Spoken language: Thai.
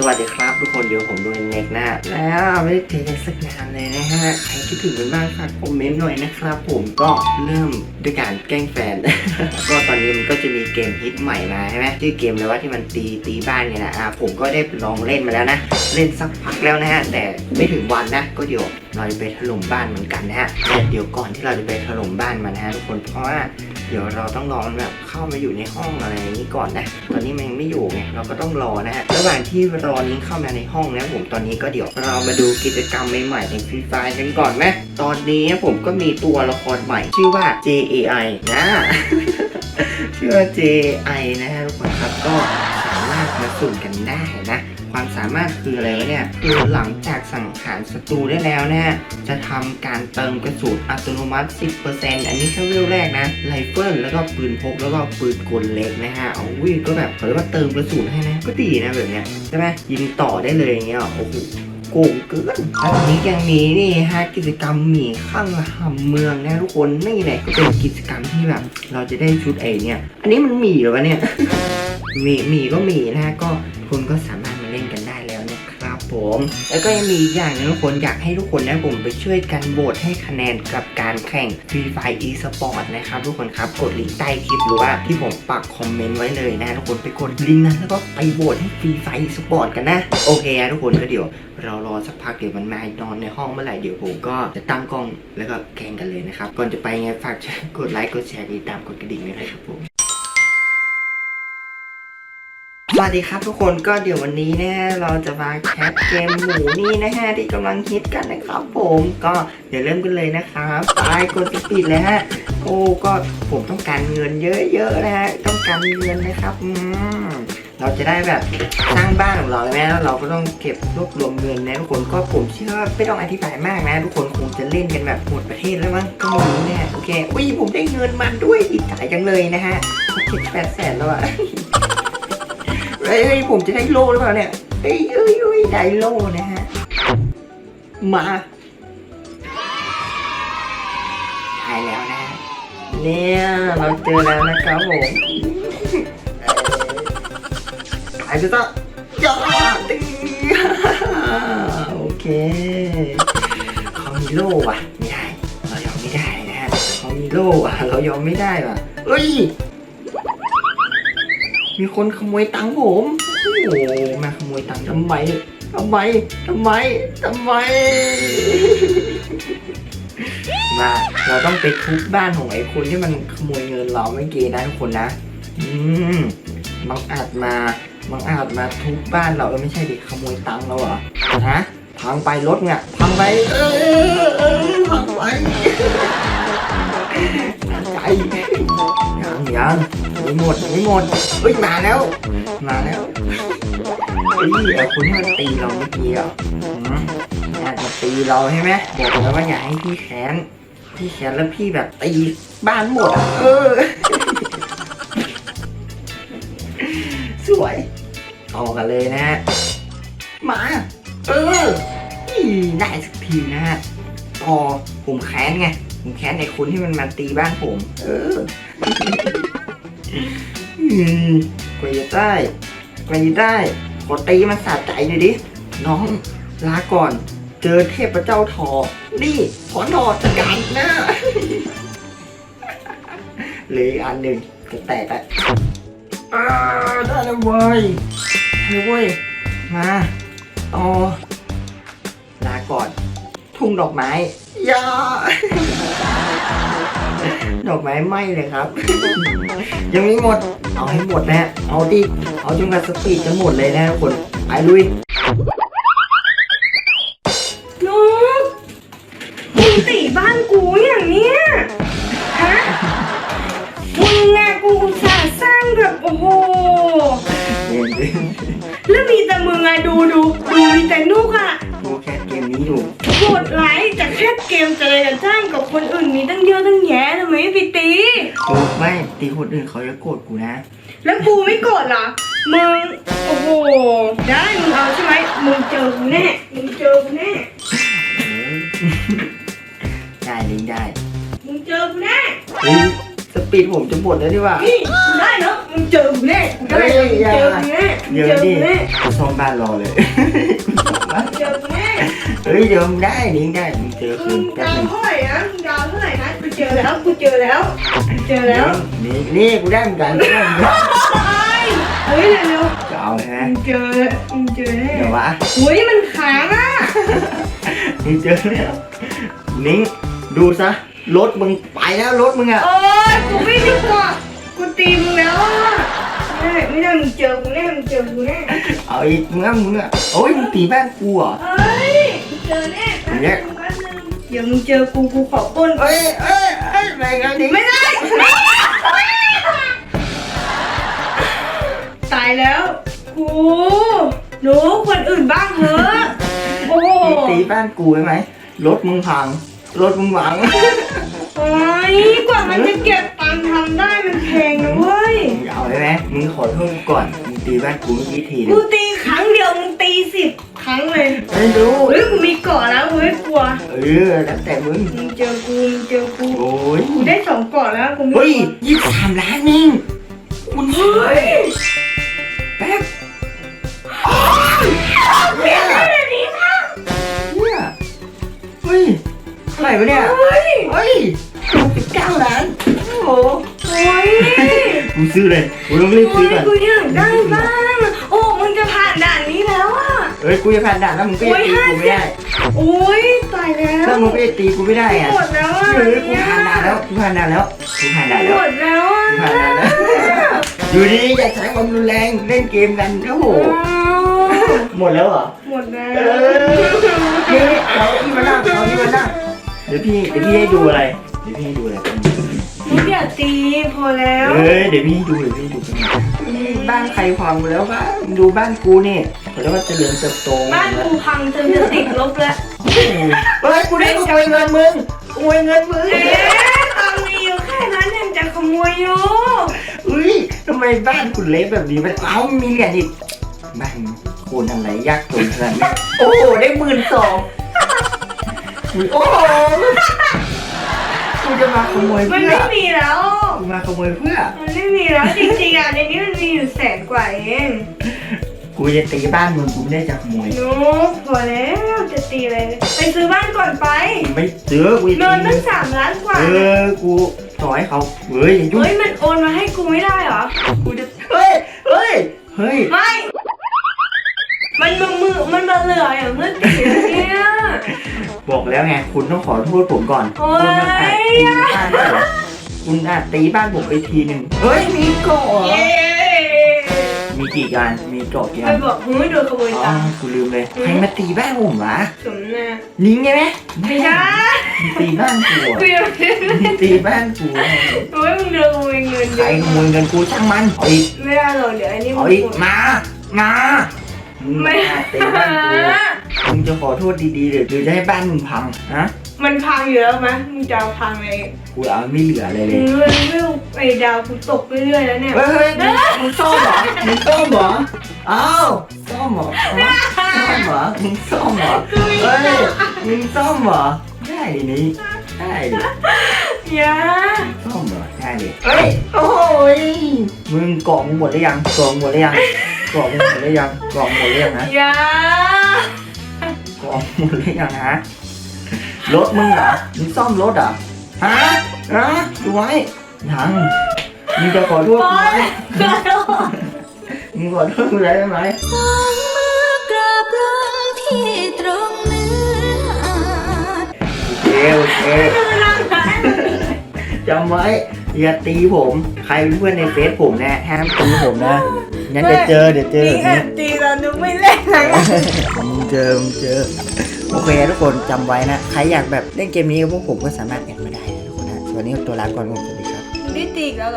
สวัสดีครับทุกคนอยู่ผมดูเน็กหนะแล้วไม่ได้เจอกันสักนานเลยนะฮะใครคิดถึงกันบ้างฝากคอมเมนต์หน่อยนะครับ ผมก็เริ่มด้วยการแกล้งแฟน ก็ตอนนี้มันก็จะมีเกมฮิตใหม่มาใช่ไหมชื่อเกมเลยว่าที่มันตีตีบ้านเนี่ยนะอ่าผมก็ได้ลองเล่นมาแล้วนะ เล่นสักพักแล้วนะฮะแต่ไม่ถึงวันนะ ก็เดี๋ยวเราจะไปถล่มบ้านเหมือนกันนะฮะแต่เดี๋ยวก่อนที่เราจะไปถล่มบ้านมันนะฮะทุกคนเพราะว่าเดี๋ยวเราต้องรอมันแบบ เข้ามาอยู่ในห้องอะไรอย่างนี้ก่อนนะ ตอนนี้มันยังไม่อยู่ไงเราก็ต้องรอนะฮะระหว่างที่รอนี้เข้ามาในห้องนะผมตอนนี้ก็เดี๋ยวเรามาดูกิจกรรมใหม่ๆในฟรีไฟกันก่อนไหมตอนนี้ผมก็มีตัวละครใหม่ชื่อว่า JAI นะชื่อว่า JAI นะฮะทุกคนครับก็สามารถมาสุ่มกันได้ ความสามารถคืออะไรวะเนี่ยคือหลังจากสังหารศัตรูได้แล้วเนี่ยจะทำการเติมกระสุนอัตโนมัติ 10%อันนี้แค่เวลแรกนะไรเฟิลแล้วก็ปืนพกแล้วก็ปืนกลเล็กนะฮะเอาวิ่งก็แบบเขาเรียกว่าเติมกระสุนให้นะ ก็ดีนะแบบเนี้ยใช่ไหมยิงต่อได้เลยอย่างเงี้ยโอ้โหโกงเกินแล้วตอนนี้ยังมีนี่ฮะกิจกรรมหมีข้างหำเมืองนะทุกคนนี่แหละก็เป็นกิจกรรมที่แบบ เราจะได้ชุดไอเนี่ย อันนี้มันหมีเหรอวะเนี่ยหมีหมีก็หมีนะฮะก็คุณก็สามารถ ผม แล้วก็ยังมีอีกอย่างหนึงทุกคนอยากให้ทุกคนนะผมไปช่วยกันโหวตให้คะแนนกับการแข่ง Free Fire e-sport นะครับทุกคนครับกดลิงก์ใต้คลิปหรือว่าที่ผมปักคอมเมนต์ไว้เลยนะทุกคนไปกดลิงก์นั้นแล้วก็ไปโหวตให้ Free Fire e-sport กันนะโอเคนะทุกคนก็เดี๋ยว เรารอสักพักเดี๋ยวมันมานอนในห้องเมื่อไหร่เดี๋ยวผมก็จะตั้งกล้องแล้วก็แข่งกันเลยนะครับก่อนจะไปไงฝากกดไลค์กดแชร์กดติดตามกดกระดิ่งด้วยนะครับผม สวัสดีครับทุกคนก็เดี๋ยววันนี้นะเราจะมาแคปเกมหมูนี่นะฮะที่กำลังฮิตกันนะครับผมก็เดี๋ยวเริ่มกันเลยนะครับไปกดสปีดเลยฮะโอ้ก็ผมต้องการเงินเยอะๆนะฮะต้องการเงินนะครับอืมเราจะได้แบบสร้างบ้านของเราใช่ไหมแล้วเราก็ต้องเก็บรวบรวมเงินนะทุกคนก็ผมเชื่อว่าไม่ต้องอธิบายมากนะ ทุกคนคงจะเล่นกันแบบหมดประเทศแล้วมั้งก็ไม่รู้แน่โอเคอุ้ยผมได้เงินมาด้วยดีใจจังเลยนะฮะเจ็ดแปดแสนแล้วอะ เอ้ยผมจะได้โล่หรือเปล่าเนี่ยเอ้ยเอ้ยเอ้ยได้โล่นะฮะ มาได้แล้วนะเนี่ยเราเจอแล้วนะครับผมไอ้จะต้องยอดตีโอเคเขามีโล่ว่ะไม่ได้ เรายอมไม่ได้นะฮะเขามีโล่ว่ะเรายอมไม่ได้ว่ะเอ้ย มีคนขโมยตังค์ผม โอ้โหมาขโมยตังค์ทำไมทำไมทำไมทำไม มาเราต้องไปทุบบ้านของไอ้คนที่มันขโมยเงินเราเมื่อกี้นะทุกคนนะ อืมบังอาจมาบังอาจมาทุบบ้านเราเออไม่ใช่ดิขโมยตังค์เราเหรอฮะพังไปรถเนี่ยพังไปเออเออพังไปใจยังยัง ไม่หมดไม่หมดเฮ้ยมาแล้ว มาแล้วเฮ้ยไอ้คนที่มันตีเราเมื่อกี้อะอาจจะตีเราใช่ไหมบอกแล้วว่าอย่าให้พี่แค้นพี่แค้นแล้วพี่แบบตีบ้านหมดอะเออ สวยต่อกันเลยนะฮะมา เออนี่ได้สักทีนะฮะพอผมแค้นไง ผมแค้นในคนที่มันมาตีบ้านผม เออ กว่าจะได้กว่าจะได้ขอตีมันสะใจหน่อยดิ น้องลาก่อน เจอเทพเจ้าทอ นี่ขอทอจัดการหน้าเหลยอันหนึ่งจะแตกอะอ่าได้แล้วเว้ยได้วเว้ย มาต่อลาก่อน ทุ่งดอกไม้ยา ดอกไม้ไหม้เลยครับ ยังไม่หมด เอาให้หมดนะเอาดิเอาจนกว่าสปีดจะหมดเลยนะทุกคนไปลุยลูกมึงตีบ้านกูอย่างเนี้ยฮะมึงอะกูอุตส่าห์สร้างแบบโอ้โห แล้วมีแต่มึงอะดูดูดูมีแต่นุกอะดูแค่เกมนี้อยู่โหดไลค์จากแค่เกมจะเลยจะจ้างกับคนอื่นมีตั้งเยอะตั้งแยะทำไมไม่ไปตี โอ้ไม่ตีคนอื่นเขาจะโกรธกูนะ แล้วกูไม่โกรธเหรอ มึง โอ้โห ได้มึงเอาใช่ไหมมึงเจอกูแน่ มึงเจอกูแน่ เออ ได้เลยได้มึงเจอกูแน่ เฮ้ยสปีดผมจะหมดแล้วดีกว่า นี่กูได้เนาะมึงมึงเจอกูแน่มึงเจอกูแน่มึงเจอกูแน่มึงเดี๋ยวเจอดิกูแน่กูซ่อมบ้านรอเลยมึงเจอกูแน่ เฮ้ยเดี๋ยวมึงได้นี่ได้มึงเจอคืมึนงแป๊บดาวนึงเท่าไหร่นะมึงดาวเท่าไหร่นะกูเจอแล้วกูเจอแล้วกูเจอแล้วนี่นี่กูได้เหมือนกันกูได้เหมือนกันเฮ้ยเร็วจะเอาเลยๆนะมึงเจอมึงเจอแน่เดี๋ยววะโอ้ยมันค้างอะมึงเจอแล้วนิ้งดูซะรถมึงไปแล้วรถมึงอะโอ้ยกูไม่ดีกว่ากูตีมึงแล้วอะ ไม่ได้มึงเจอกูแน่มึงเจอกูแน่เอาอีกมึงอะมึงอะโอ้ยมึงตีบ้านกูเหรอเฮ้ยมึงเจอแน่แป๊บนึงแป๊บนึงเดี๋ยวมึงเจอกูกูขอปล้นเอ้ยเอ้ยเอ้ยอะไรกันนิ้ไม่ได้ตายแล้วกูหนูคนอื่นบ้างเถอะโอ้โหตีบ้านกูใช่ไหมรถมึงพังรถมึงหวังโอ้ยกว่ามันจะเก็บ ขอโทษกูก่อนมึงตีบ้านกูเมื่อกี้ทีนึกูงตีครั้งเดียวมึงตีสิบครั้งเลยไม่รู้เฮ้ยกูมีเกาะแล้วกูไม่กลัวเออแล้วแต่มึงมึงเจอกูมึงเจอกูโอ้ยกูได้สองเกาะแล้วกูไม่เฮ้ยกลัวยี่สิบสามล้านนิ่งคุณเฮ้ยแป๊บอ้าวเนี่ยได้แบบนี้ค่ะเนี่ยเฮ้ยเท่าไหร่วะเนี่ยเฮ้ยเฮ้ย กูซื้อเลยกูต้องรีบโอ้ซื้อยก่อนกูอยากได้บ้างโอ้มึงจะผ่านด่านนี้แล้วอะเฮ้ยกูจะผ่านด่านแล้วมึงก็จะตีกูไม่ได้โอ้ยตายแล้วถ้ามึงก็จะตีกูไม่ได้อะหมดแล้วอะเฮ้ยกูผ่านด่านแล้วกูผ่านด่านแล้วกูผ่านด่านแล้วหมดแล้วอะกูผ่านด่านแล้วอยู่ดีอย่าใช้ความรุนแรงเล่นเกมกันโอ้โหหมดแล้วเหรอหมดแล้วเออนี่เอาที่มานั่งเอาที่มานั่งเดี๋ยวพี่เดี๋ยวพี่ให้ดูอะไรเดี๋ยวพี่ให้ดูอะไรกันมึง อย่าตีพอแล้วเอ้ยเดี๋ยวพี่ให้ดูเดี๋ยวพี่ให้ดูกันนี่บ้านใครพังไปแล้วบ้านดูบ้านกูนี่เขาเรียกว่าเจริญเติบโตบ้านกูพังจนจะติดลบแล้วเฮ้ยกูได้ขโมยเงินมึงขโมยเงินมึงเอ๊ะตังค์มีอยู่แค่นั้นยังจะขโมยอยู่อุ้ยทำไมบ้านคุณเละแบบนี้มันเอ้ามีเหรียญอีกบ้านคุณอะไรยากจนขนาดนี้โอ้โหได้หมื่นสองอุ๊ยโอ้โหกู จะมาขโมยมันเพื่อไม่มีแล้วกูมาขโมยเพื่อ มันไม่มีแล้วจริงๆอะในนี้มันมีอยู่แสนกว่าเองกูจะตีบ้านมึงกูไม่ได้จะขโมยโน้พอแล้วจะตีอะไรไปซื้อบ้านก่อนไปกูไม่เจอกูจะเงินตีตั้งสามล้านกว่าเออกูต่อให้เขาเฮ้ยอย่ายุ่งเฮ้ยมันโอนมาให้กูไม่ได้เหรอกูจะเฮ้ยเฮ้ยเฮ้ยไม่ มันมือมือมันมาเหลืออย่างเมื่อกี้เนี่ย บอกแล้วไงคุณต้องขอโทษผมก่อนโอ๊ย คุณมาอาจตีบ้านผมคุณอาจตีบ้านผมไปทีหนึ่งเฮ้ยมีเกาะเหรอเย้มีกี่การมีเกาะกี่มัอันนบอกมึงไม่โดนขโมยอ๋อตังค์กูลืมเลยใครมาตีบ้านผมวะสมนานิ้งใช่ไหมไม่ใช่มึงตีบ้านกูกูอะยังไม่ได้มึงตีบ้านกูอะโอ้ยมึงโดนขโมยเงินใครขโมยเงินกูช่างมันเอาอีกไม่ได้หรอกเดี๋ยวไอ้นี่เอามึงอีกมามามึงไม่มาตีบ้านกู มึงจะขอโทษดีๆเดี๋ยวหรือจะให้บ้านมึงพังฮะมันพังอยู่แล้วไหมมึงจะเอาพังเลยกูเอาไม่เหลืออะไรเลมึยงไม่ไม่ไอ้ดาวกูตกเรื่อยๆแล้วเนี่ย เฮ้ยเฮ้ยมึงมึงซ่อมเหรอมึงซ่อมเหรออ้าวซ่อมเหรอฮะซ่อมเหรอมึงซ่อมเหรอเฮ้ยมึงซ่อมเหรอได้ดินี่ได้ดิอย่าซ่อมเหรอได้ดิเฮ้ยโอ้ยมึงกล่องมึงหมดหรือยังกล่องหมดหรือยังกล่องมึงหมดหรือยังกล่องหมดหรือยังนะอย่า กล่องหมดหรือยังฮะรถมึงเหรอมึงซ่อมรถเหรอฮะฮะดูไว้ยังมึงจะขอโทษปกูอไหมยขอโทษมึงขอโทษกูได้ไหมสองมือกราบลงที่ตรงเนื้ออาจโอเคโอเคมึงนั่งไหนจำไว้อย่าตีผม ใครเป็นเพื่อนในเฟซผมนะห้ามตีผมนะงั้นเดี๋ยวเจอเดี๋ยวเจอนี่แบบแอนี้บตีเราดูไม่เล่นนะมึง เจอมึงเจอโอเคทุกคนจำไว้นะ ใครอยากแบบเล่นเกมนี้กับพวกผมก็สามารถแอดมาได้นะทุกคนนะวันนี้ตัวลาก่อนผมสวัสดีครับมึงได้ตีอีกแล้วเหรอ